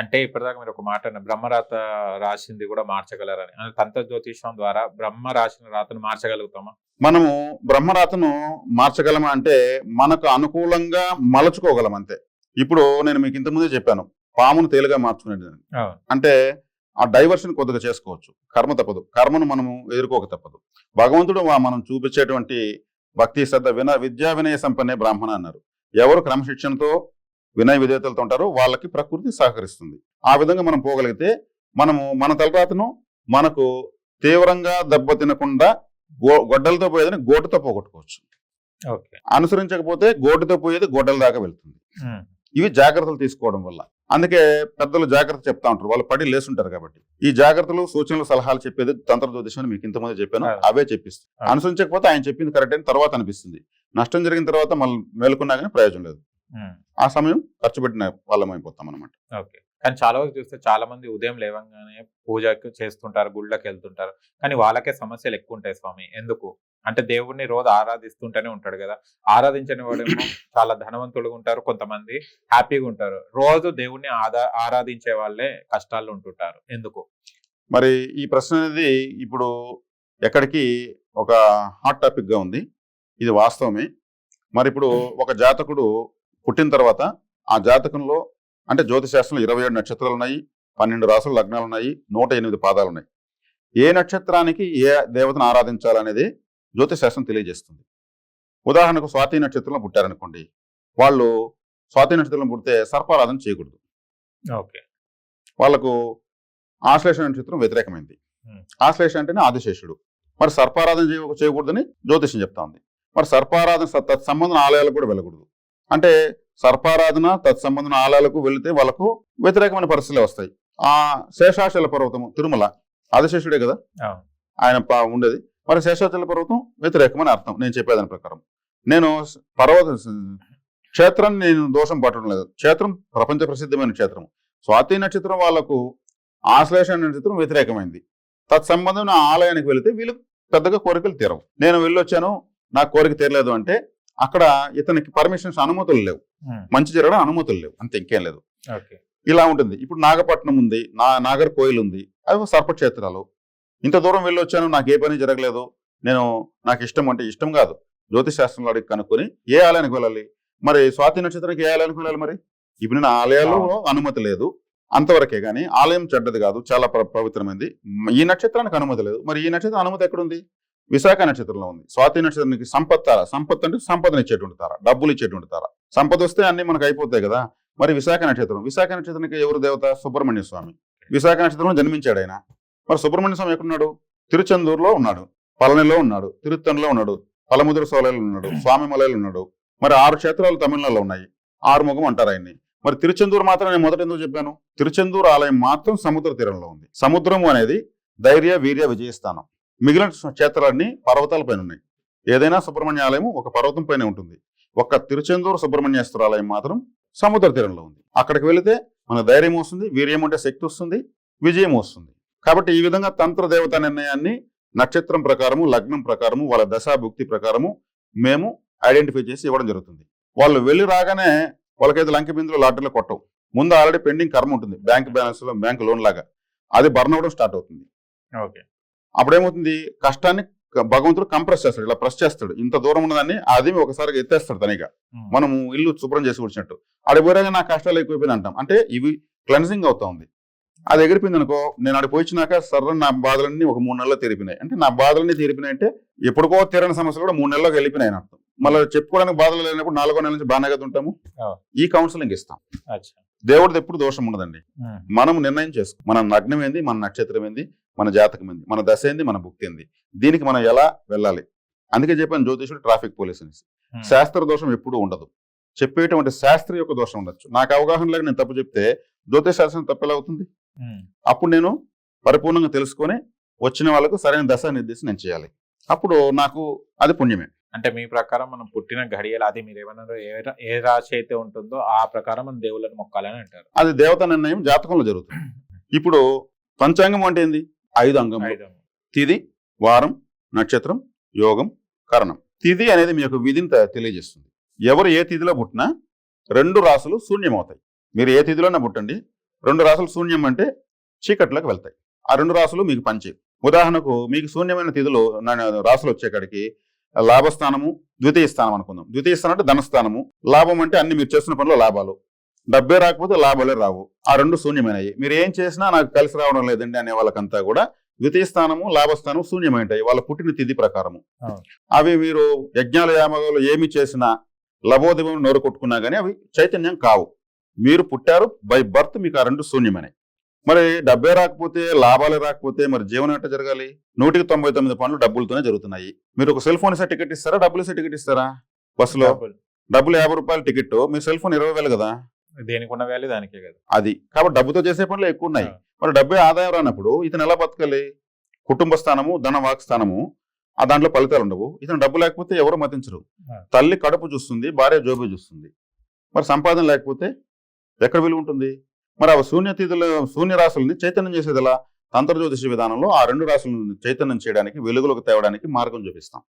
అంటే ఇప్పటిదాకా మీరు ఒక మాట బ్రహ్మరాత రాసింది కూడా మార్చగలరని. అంటే తంత్ర జ్యోతిషం ద్వారా బ్రహ్మ రాసిన రాతను మార్చగలుగుతామా? మనము బ్రహ్మరాతను మార్చగలమా అంటే మనకు అనుకూలంగా మలచుకోగలం అంతే. ఇప్పుడు నేను మీకు ఇంతకుముందే చెప్పాను పామును తేలిగా మార్చుకునేది. అంటే ఆ డైవర్షన్ కొద్దిగా చేసుకోవచ్చు కర్మ తప్పదు. కర్మను మనము ఎదుర్కోక తప్పదు. భగవంతుడు మనం చూపించేటువంటి భక్తి శ్రద్ధ విన విద్యా వినయ సంపన్నే బ్రాహ్మణ అన్నారు. ఎవరు క్రమశిక్షణతో వినయ విధేయతలతో ఉంటారో వాళ్ళకి ప్రకృతి సహకరిస్తుంది. ఆ విధంగా మనం పోగలిగితే మనము మన తలరాతను మనకు తీవ్రంగా దెబ్బ తినకుండా గో- గొడ్డలతో పోయేదని గోటుతో పోగొట్టుకోవచ్చు. అనుసరించకపోతే గోటుతో పోయేది గొడ్డల దాకా వెళ్తుంది. ఇవి జాగ్రత్తలు తీసుకోవడం వల్ల. అందుకే పెద్దలు జాగ్రత్త చెప్తా ఉంటారు. వాళ్ళు పడి లేసుంటారు కాబట్టి. ఈ జాగ్రత్తలు సూచనలు సలహాలు చెప్పేది తంత్ర జ్యోతిషం మీకు ఇంతకుముందు చెప్పాను. అవే చెప్పిస్తుంది. అనుసరించకపోతే ఆయన చెప్పింది కరెక్ట్ అని తర్వాత అనిపిస్తుంది. నష్టం జరిగిన తర్వాత మళ్ళీ మేలుకున్నా కానీ ప్రయోజనం లేదు. ఆ సమయం ఖర్చు పెట్టిన వాళ్ళం అయిపోతాం అనమాట ఓకే. కానీ చాలా వరకు చూస్తే చాలా మంది ఉదయం లేవంగానే పూజకు చేస్తుంటారు గుళ్ళకి వెళ్తుంటారు. కానీ వాళ్ళకే సమస్యలు ఎక్కువ ఉంటాయి స్వామి. ఎందుకు? అంటే దేవుడిని రోజు ఆరాధిస్తుంటూనే ఉంటాడు కదా. ఆరాధించని వాడేమో చాలా ధనవంతులుగా ఉంటారు కొంతమంది హ్యాపీగా ఉంటారు. రోజు దేవుడిని ఆదా ఆరాధించే వాళ్ళే కష్టాల్లో ఉంటుంటారు. ఎందుకు? మరి ఈ ప్రశ్న అనేది ఇప్పుడు ఎక్కడికి ఒక హాట్ టాపిక్గా ఉంది. ఇది వాస్తవమే. మరి ఇప్పుడు ఒక జాతకుడు పుట్టిన తర్వాత ఆ జాతకంలో అంటే జ్యోతిశాస్త్రంలో ఇరవై ఏడు నక్షత్రాలు ఉన్నాయి పన్నెండు రాసులు లగ్నాలు ఉన్నాయి నూట ఎనిమిది పాదాలు ఉన్నాయి ఏ నక్షత్రానికి ఏ దేవతను ఆరాధించాలనేది జ్యోతిశాస్త్రం తెలియజేస్తుంది. ఉదాహరణకు స్వాతి నక్షత్రంలో పుట్టారనుకోండి వాళ్ళు స్వాతి నక్షత్రంలో పుడితే సర్పారాధన చేయకూడదు. ఓకే. వాళ్ళకు ఆశ్లేష నక్షత్రం వ్యతిరేకమైంది. ఆశ్లేష అంటేనే ఆదిశేషుడు. మరి సర్పారాధన చేయ చేయకూడదని జ్యోతిషం చెప్తా ఉంది మరి సర్పారాధన స- తత్సంబంధన ఆలయాలకు కూడా వెళ్ళకూడదు. అంటే సర్పారాధన తత్సంబంధన ఆలయాలకు వెళితే వాళ్ళకు వ్యతిరేకమైన పరిస్థితులు వస్తాయి. ఆ శేషాచల పర్వతము తిరుమల ఆదిశేషుడే కదా. ఆయన ప- ఉండేది. మరి శేషాచల పర్వతం వ్యతిరేకమని అర్థం. నేను చెప్పేదాని ప్రకారం. నేను పర్వత క్షేత్రం నేను దోషం పట్టడం లేదు. క్షేత్రం ప్రపంచ ప్రసిద్ధమైన క్షేత్రం స్వాతి నక్షత్రం వాళ్ళకు ఆశ్లేష నక్షత్రం వ్యతిరేకమైంది. తత్సంబంధం నా ఆలయానికి వెళితే వీళ్ళు పెద్దగా కోరికలు తీరవు. నేను వెళ్ళొచ్చాను. నా కోరిక తీరలేదు అంటే అక్కడ ఇతనికి పర్మిషన్స్ అనుమతులు లేవు. ఉమ్. మంచి జరగడం అనుమతులు లేవు. అంతే ఇంకేం లేదు. ఇలా ఉంటుంది. ఇప్పుడు నాగపట్నం ఉంది నా నాగర్ కోయిల్ ఉంది అవి సర్పక్షేత్రాలు ఇంత దూరం వెళ్ళొచ్చాను నాకు ఏ పని జరగలేదు. నేను నాకు ఇష్టం అంటే ఇష్టం కాదు. జ్యోతిష్ శాస్త్రంలో అడిగి కనుక్కొని ఏ ఆలయానికి వెళ్ళాలి? మరి స్వాతి నక్షత్రానికి ఏ ఆలయానికి వెళ్ళాలి మరి? ఇప్పుడు నా ఆలయాల్లో అనుమతి లేదు. అంతవరకే కానీ ఆలయం చెడ్డది కాదు చాలా మ- ఈ నక్షత్రానికి అనుమతి లేదు. మరి ఈ నక్షత్రం అనుమతి ఎక్కడుంది? విశాఖ నక్షత్రంలో ఉంది. స్వాతి నక్షత్రానికి సంపత్ తార. సంపత్ అంటే సంపదను ఇచ్చేటువంటి తార. డబ్బులు ఇచ్చేటువంటి తార. సంపద వస్తే అన్ని మనకు అయిపోతాయి కదా. మరి విశాఖ నక్షత్రం. విశాఖ నక్షత్రానికి ఎవరు దేవత? సుబ్రహ్మణ్య స్వామి. విశాఖ నక్షత్రంలో జన్మించాడు ఆయన. మరి సుబ్రహ్మణ్య స్వామి ఎక్కడున్నాడు? తిరుచెందూరులో ఉన్నాడు. పళనిలో ఉన్నాడు. తిరుత్తణిలో ఉన్నాడు. పలముదురు సోలైలో ఉన్నాడు. స్వామిమలైలో ఉన్నాడు. మరి ఆరు క్షేత్రాలు తమిళనాడులో ఉన్నాయి. ఆరుముఖం అంటారు ఆయన్ని. మరి తిరుచెందూరు మాత్రం నేను మొదట ఎందుకు చెప్పాను? తిరుచెందూరు ఆలయం మాత్రం సముద్ర తీరంలో ఉంది. సముద్రం అనేది ధైర్య వీర్య విజయస్థానం. మిగిలిన క్షేత్రాలన్నీ పర్వతాలపైన ఉన్నాయి. ఏదైనా సుబ్రహ్మణ్య ఆలయం ఒక పర్వతం పైన ఉంటుంది. ఒక్క తిరుచెందూరు సుబ్రహ్మణ్యేశ్వర ఆలయం మాత్రం సముద్ర తీరంలో ఉంది. అక్కడికి వెళితే మన ధైర్యం వస్తుంది వీర్యం అంటే శక్తి వస్తుంది విజయం వస్తుంది. కాబట్టి ఈ విధంగా తంత్ర దేవత నిర్ణయాన్ని నక్షత్రం ప్రకారము లగ్నం ప్రకారము వాళ్ళ దశాభుక్తి ప్రకారము మేము ఐడెంటిఫై చేసి ఇవ్వడం జరుగుతుంది. వాళ్ళు వెళ్ళి రాగానే వాళ్ళకైతే లంక బిందులు లాటరీలో కొట్టవు. ముందు ఆల్రెడీ పెండింగ్ కర్మ ఉంటుంది. బ్యాంక్ బ్యాలెన్స్లో బ్యాంక్ లోన్ లాగా. అది బర్న్ అవ్వడం స్టార్ట్ అవుతుంది. ఓకే. అప్పుడేమవుతుంది? కష్టాన్ని భగవంతుడు కంప్రెస్ చేస్తాడు ఇలా ప్రెస్ చేస్తాడు. ఇంత దూరం ఉన్నదాన్ని అది ఒకసారి ఎత్తేస్తాడు తనిగా. ఉమ్. మనము ఇల్లు శుభ్రం చేసి కూర్చున్నట్టు. ఆడి పోయాక నా కష్టాలు ఎక్కువైపోయినాయి అంటాం. అంటే ఇవి క్లెన్సింగ్ అవుతా ఉంది. అది ఎగిరిపోయింది అనుకో నేను ఆడికి పోయినాక సర్ర నా బాధలన్నీ ఒక మూడు నెలల్లో తీరిపినాయి అంటే నా బాధలన్నీ తీరిపినాయి అంటే ఎప్పుడుకో తీరని సమస్యలు కూడా మూడు నెలల్లోకి వెళ్ళిపోయినాయి అని అర్థం మళ్ళీ చెప్పుకోవడానికి బాధలు లేనప్పుడు నాలుగో నెల నుంచి బాగానే ఉంటాము. ఈ కౌన్సిలింగ్ ఇస్తాం. దేవుడిది ఎప్పుడు దోషం ఉండదండి. మనం నిర్ణయం చేసుకో మన నగ్నం ఏంది? మన నక్షత్రం ఏంది? మన జాతకం ఏంది మన దశ ఏంది మన భుక్తి ఏంది దీనికి మనం ఎలా వెళ్ళాలి? అందుకే చెప్పాను జ్యోతిషుడు ట్రాఫిక్ పోలీస్ అనేసి. శాస్త్ర దోషం ఎప్పుడూ ఉండదు. చెప్పేటువంటి శాస్త్ర యొక్క దోషం ఉండొచ్చు. నాకు అవగాహన లేక నేను తప్పు చెప్తే జ్యోతిష్ శాస్త్రం తప్పు ఎలా అవుతుంది. అప్పుడు నేను పరిపూర్ణంగా తెలుసుకొని వచ్చిన వాళ్ళకు సరైన దశ నిర్దేశం నేను చేయాలి. అప్పుడు నాకు అది పుణ్యమే. అంటే మీ ప్రకారం మనం పుట్టిన ఘడియలు అది మీరు ఏమన్నారు ఏ రాశి అయితే ఉంటుందో ఆ ప్రకారం మనం దేవుళ్ళని మొక్కాలని అంటారు. అది దేవతా నిర్ణయం జాతకంలో జరుగుతుంది. ఇప్పుడు పంచాంగం అంటే ఏంది? ఐదు అంగం. తిది వారం నక్షత్రం యోగం కరణం. తిది అనేది మీ యొక్క విధిని తెలియజేస్తుంది. ఎవరు ఏ తిథిలో పుట్టినా రెండు రాసులు శూన్యమవుతాయి. మీరు ఏ తిథిలోనే పుట్టండి రెండు రాసులు శూన్యం అంటే చీకట్లోకి వెళ్తాయి. ఆ రెండు రాసులు మీకు పంచే ఉదాహరణకు మీకు శూన్యమైన తిథులు రాసులు వచ్చేకాడికి లాభస్థానము ద్వితీయ స్థానం అనుకుందాం. ద్వితీయ స్థానం అంటే ధనస్థానము. లాభం అంటే అన్ని మీరు చేస్తున్న పనిలో లాభాలు. డబ్బే రాకపోతే లాభాలే రావు. ఆ రెండు శూన్యమైనవి మీరు ఏం చేసినా నాకు కలిసి రావడం లేదండి అనే వాళ్ళకంతా కూడా ద్వితీయ స్థానము లాభస్థానం శూన్యమైంటాయి వాళ్ళ పుట్టిన తిథి ప్రకారము. అవి మీరు యజ్ఞాల యామగాలు ఏమి చేసినా లభోదివం నోరు కొట్టుకున్నా కానీ అవి చైతన్యం కావు. మీరు పుట్టారు బై బర్త్ మీకు ఆ రెండు శూన్యమైనవి మరి డబ్బే రాకపోతే లాభాలు రాకపోతే మరి జీవనం ఎట్ట జరగాలి? నూటికి తొంభై తొమ్మిది పనులు డబ్బులతోనే జరుగుతున్నాయి. మీరు ఒక సెల్ ఫోన్ ఇస్తే టికెట్ ఇస్తారా? డబ్బులు ఇస్తే టికెట్ ఇస్తారా? బస్సులో? డబ్బులు. డబ్బులు యాభై రూపాయలు టికెట్ మీ సెల్ ఫోన్ ఇరవై వేలు కదా? దేనికి ఉన్న వాల్యూ దానికే కదా. అది. కాబట్టి డబ్బుతో చేసే పనులు ఎక్కువ ఉన్నాయి. మరి డబ్బే ఆదాయం రానప్పుడు ఇతను ఎలా బతకాలి? కుటుంబ స్థానము ధన వాక్ స్థానము ఆ దాంట్లో ఫలితాలు ఉండవు. ఇతను డబ్బు లేకపోతే ఎవరు మతించరు. తల్లి కడుపు చూస్తుంది భార్య జోబు చూస్తుంది. మరి సంపాదన లేకపోతే ఎక్కడ విలువ ఉంటుంది? మరి ఆ శూన్య తిథుల శూన్య రాశుల్ని చైతన్యం చేసేది ఎలా తంత్ర జ్యోతిష విధానంలో ఆ రెండు రాశులను చైతన్యం చేయడానికి వెలుగులోకి తేవడానికి మార్గం చూపిస్తాం.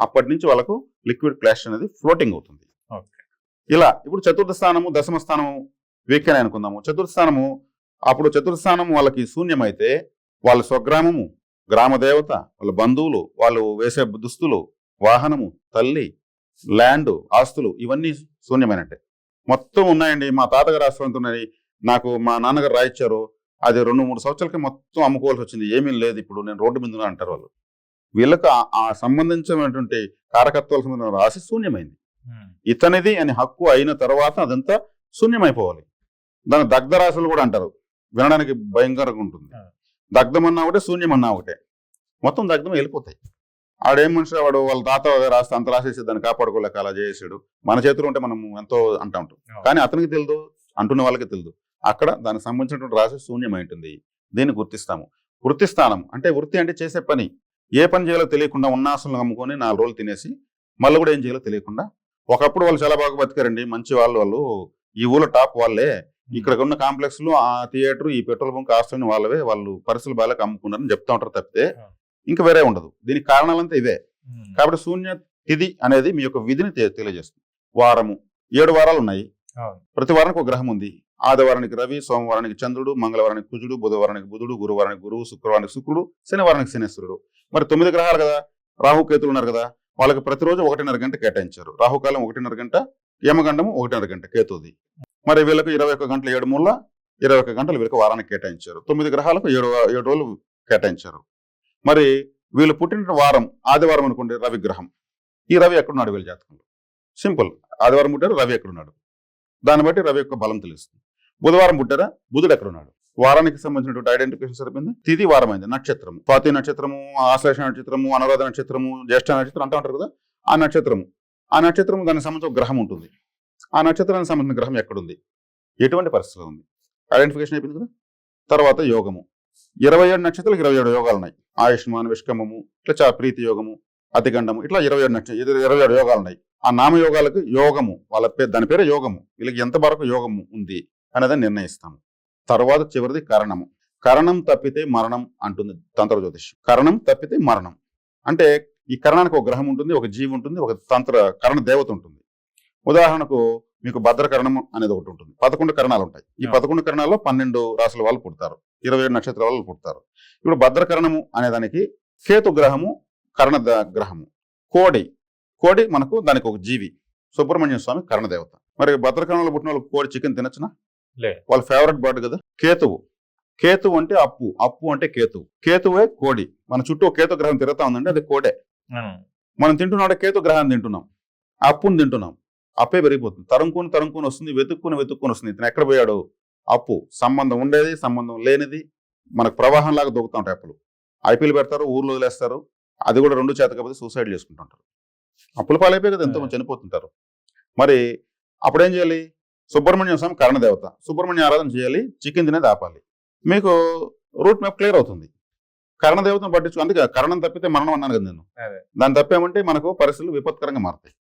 అప్పటి నుంచి వాళ్ళకు లిక్విడ్ ఫ్లాష్ అనేది ఫ్లోటింగ్ అవుతుంది. ఓకే. ఇలా ఇప్పుడు చతుర్థ స్థానము దశమ స్థానము వీక్నే అనుకుందాము. చతుర్థ స్థానము అప్పుడు చతుర్థ స్థానం వాళ్ళకి శూన్యమైతే వాళ్ళ స్వగ్రామము గ్రామ దేవత వాళ్ళ బంధువులు వాళ్ళు వేసే దుస్తులు వాహనము తల్లి ల్యాండ్ ఆస్తులు ఇవన్నీ శూన్యమైనట్టే. మొత్తం ఉన్నాయండి. మా తాతగారు ఆస్తులంతా ఉన్నాయి నాకు మా నాన్నగారు రాయిచ్చారు. అది రెండు మూడు సంవత్సరాలకి మొత్తం అమ్ముకోవాల్సి వచ్చింది. ఏమీ లేదు ఇప్పుడు. నేను రోడ్డు మీద అంటారు వాళ్ళు. వీళ్ళకు ఆ- సంబంధించినటువంటి కారకత్వాల సంబంధించిన రాశి శూన్యమైంది. ఇతనిది అని హక్కు అయిన తర్వాత అదంతా శూన్యమైపోవాలి. దాని దగ్ధ రాశులు కూడా అంటారు. వినడానికి భయంకరంగా ఉంటుంది. ఆ. దగ్ధం అన్నా ఒకటే శూన్యం అన్నా ఒకటే. మొత్తం దగ్ధం వెళ్ళిపోతాయి. ఆడేం మనిషి వాడు వాళ్ళ తాత రాస్తే అంత రాసేసి దాన్ని కాపాడుకోలేక అలా చేసాడు మన చేతిలో ఉంటే మనం ఎంతో అంటా ఉంటాం. అవును. కానీ అతనికి తెలియదు అంటున్న వాళ్ళకి తెలియదు అక్కడ దానికి సంబంధించినటువంటి రాశి శూన్యమై ఉంటుంది. దీన్ని గుర్తిస్తాము. వృత్తి స్థానం అంటే వృత్తి అంటే చేసే పని. ఏ పని చేయాలో తెలియకుండా ఉన్నాసనలు అమ్ముకొని నాలుగు రోజులు తినేసి మళ్ళీ కూడా ఏం చేయాలో తెలియకుండా ఒకప్పుడు వాళ్ళు చాలా బాగా బతికారండి. మంచి వాళ్ళు వాళ్ళు. ఈ ఊళ్ళో టాప్ వాళ్ళే. ఇక్కడ ఉన్న కాంప్లెక్స్లో ఆ థియేటర్ ఈ పెట్రోల్ బంక్ ఆస్తులని వాళ్ళవే. వాళ్ళు పరిస్థితులు బాగా అమ్ముకున్నారని చెప్తా ఉంటారు తప్పితే. ఇంకా వేరే ఉండదు. దీనికి కారణాలంతా ఇవే. కాబట్టి శూన్య తిథి అనేది మీ యొక్క విధిని తెలియజేస్తుంది. వారము. ఏడు వారాలు ఉన్నాయి. ప్రతి వారానికి ఒక గ్రహం ఉంది. ఆదివారానికి రవి సోమవారానికి చంద్రుడు మంగళవారానికి కుజుడు బుధవారానికి బుధుడు గురువారానికి గురువు శుక్రవారానికి శుక్రుడు శనివారానికి శనేశ్వరుడు. మరి తొమ్మిది గ్రహాలు కదా. రాహుకేతులు ఉన్నారు కదా. వాళ్ళకి ప్రతిరోజు ఒకటిన్నర గంట కేటాయించారు. రాహుకాలం ఒకటిన్నర గంట యమగండము ఒకటిన్నర గంట కేతుది. మరి వీళ్ళకి ఇరవై ఒక్క గంటల ఏడు మూల ఇరవై ఒక్క గంటలు వీళ్ళకి వారానికి కేటాయించారు. తొమ్మిది గ్రహాలకు ఏడు ఏడు రోజులు కేటాయించారు. మరి వీళ్ళు పుట్టిన వారం ఆదివారం అనుకోండి రవి గ్రహం. ఈ రవి ఎక్కడున్నాడు వీళ్ళ జాతకంలో? సింపుల్. ఆదివారం పుట్టారు రవి ఎక్కడున్నాడు? దాన్ని బట్టి రవి యొక్క బలం తెలుస్తుంది. బుధవారం పుట్టారా? బుధుడు ఎక్కడున్నాడు? వారానికి సంబంధించినటువంటి ఐడెంటిఫికేషన్ సరిపోయింది. తిది వారమైంది. నక్షత్రము. స్వాతి నక్షత్రము ఆశ్లేష నక్షత్రము అనురాధ నక్షత్రము జ్యేష్ఠ నక్షత్రం అంటూ ఉంటారు కదా? ఆ నక్షత్రము. ఆ నక్షత్రము దానికి సంబంధించిన గ్రహం ఉంటుంది. ఆ నక్షత్రానికి సంబంధించిన గ్రహం ఎక్కడుంది? ఎటువంటి పరిస్థితులు ఉంది? ఐడెంటిఫికేషన్ అయిపోయింది కదా? తర్వాత యోగము. ఇరవై ఏడు నక్షత్రాలకు ఇరవై ఏడు యోగాలు ఉన్నాయి. ఆయుష్మాన్ విష్కమము ఇట్లా చా ప్రీతి యోగము అతిగండము ఇట్లా ఇరవై ఏడు నక్షత్రం ఇరవై ఏడు యోగాలు ఉన్నాయి. ఆ నామయోగాలకు యోగము. వాళ్ళ పేరు దాని పేరు యోగము. వీళ్ళకి ఎంతవరకు యోగము ఉంది అనేది నిర్ణయిస్తాము. తర్వాత చివరిది కరణము. కరణం తప్పితే మరణం అంటుంది తంత్ర జ్యోతిష్యం కరణం తప్పితే మరణం. అంటే ఈ కరణానికి ఒక గ్రహం ఉంటుంది ఒక జీవి ఉంటుంది ఒక తంత్ర కరణ దేవత ఉంటుంది. ఉదాహరణకు మీకు భద్రకరణం అనేది ఒకటి ఉంటుంది. పదకొండు కరణాలు ఉంటాయి ఈ. పదకొండు కరణాల్లో పన్నెండు రాసుల వాళ్ళు పుడతారు. ఇరవై ఏడు నక్షత్రాల వాళ్ళు పుడతారు. ఇప్పుడు భద్రకరణము అనే దానికి కేతు గ్రహము కరణ ద- గ్రహము. కోడి. కోడి మనకు దానికి ఒక జీవి. సుబ్రహ్మణ్య స్వామి కరణదేవత మరి భద్రకరణంలో పుట్టిన వాళ్ళు కోడి చికెన్ తినచ్చునా? వాళ్ళ ఫేవరెట్ బర్డ్ కదా? కేతువు. కేతువు అంటే అప్పు. అప్పు అంటే కేతువు. కేతువే కోడి. మన చుట్టూ కేతు గ్రహం తిరుగుతా ఉందంటే అది కోడే. మనం తింటున్నాడు కేతు గ్రహాన్ని తింటున్నాం. అప్పుని తింటున్నాం. అప్పే పెరిగిపోతుంది. తరుముకుని తరుముకుని వస్తుంది వెతుక్కుని వెతుక్కుని వస్తుంది. ఇతను ఎక్కడ పోయాడు? అప్పు. సంబంధం ఉండేది సంబంధం లేనిది మనకు ప్రవాహం లాగా దొక్కుతా ఉంటాయి అప్పులు. ఐపీఎల్ పెడతారు ఊర్లో వదిలేస్తారు. అది కూడా రెండు చేత కాకపోతే సూసైడ్ చేసుకుంటుంటారు అప్పుల పాలైపోయి కదా ఎంతో చనిపోతుంటారు. మరి అప్పుడేం చేయాలి? సుబ్రహ్మణ్యం స్వామి కరణదేవత. సుబ్రహ్మణ్య ఆరాధన చేయాలి చికెన్ తినేది ఆపాలి మీకు రూట్ మ్యాప్ క్లియర్ అవుతుంది. కరణదేవతను పట్టించు అందుకే కరణం తప్పితే మరణం అన్నాను కదా నేను. అదే. దాని తప్పేమంటే మనకు పరిస్థితులు విపత్కరంగా మారుతాయి.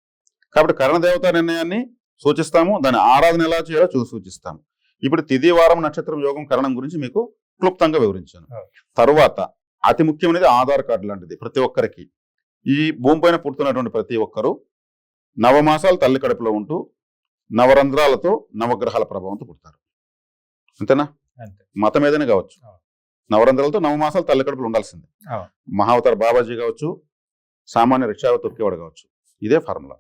కాబట్టి కరణదేవత నిర్ణయాన్ని సూచిస్తాము దాని ఆరాధన ఎలా చేయాలో చూ సూచిస్తాము. ఇప్పుడు తిథి వారం నక్షత్రం యోగం కరణం గురించి మీకు క్లుప్తంగా వివరించాను. తరువాత అతి ముఖ్యమైనది ఆధార్ కార్డు లాంటిది ప్రతి ఒక్కరికి. ఈ భూమిపైన పుడుతున్నటువంటి ప్రతి ఒక్కరూ నవమాసాలు తల్లి కడుపులో ఉంటూ నవరంధ్రాలతో నవగ్రహాల ప్రభావంతో పుడతారు. అంతేనా? అంతే. మతం ఏదైనా కావచ్చు. నవరంధ్రాలతో నవమాసాలు తల్లి కడుపులు ఉండాల్సిందే. మహావతార బాబాజీ కావచ్చు సామాన్య రిక్షా తొక్కేవాడు కావచ్చు. ఇదే ఫార్ములా.